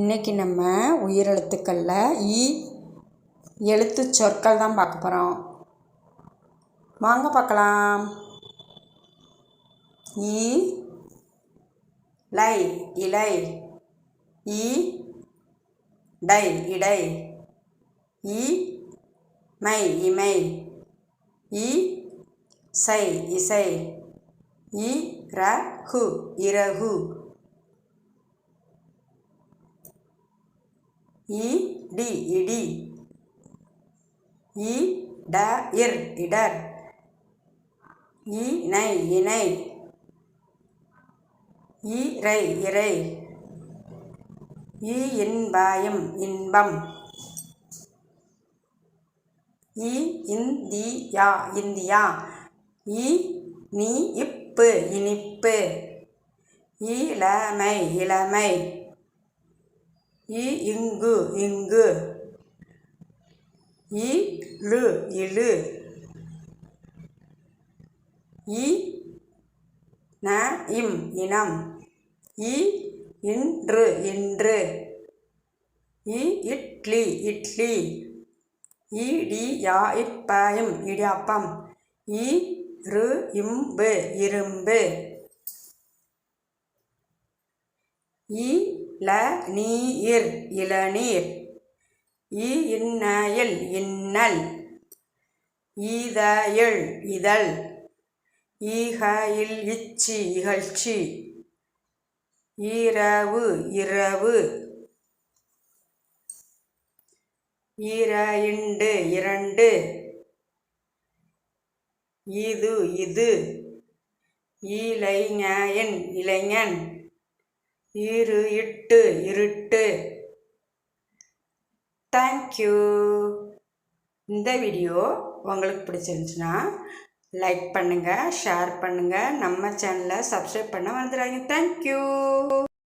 இன்றைக்கி நம்ம உயிரெழுத்துக்களில் இ எழுத்து சொற்கள் தான் பார்க்க போகிறோம் வாங்க பார்க்கலாம். இ லை இலை. இ டை இடை. இ மை இமை. இ சை இசை. இ ர ஹு இரகு இடி இடி இ ட. இர் இடர். இணை. இணை இறை இறை. இ இன்பாயம் இன்பம். இ இந்தியா இந்தியா. இ நீ இப்பு இனிப்பு. இளமை இளமை. இ இங்கு இங்கு. இழு இழு. இ ந இம் இனம். இ இன்று இன்று. இ இட்லி இட்லி. இடி யா இப்பயம் இடியாப்பம். இ ரு இம்பு இரும்பு. இ ல நீர். இளநீர் இ இன்னல். இன்னல் ஈதயள் இதழ். ஈகையில் இச்சி இகழ்ச்சி. இரவு. இரவு இரண்டு. இரண்டு இது. இது இளைஞன் இளைஞன். இரு இட்டு இருட்டு. தேங்க்யூ இந்த வீடியோ உங்களுக்கு பிடிச்சிருந்துச்சுன்னா லைக் பண்ணுங்கள் ஷேர் பண்ணுங்கள் நம்ம சேனலை சப்ஸ்கிரைப் பண்ண வந்துடுறாங்க தேங்க்யூ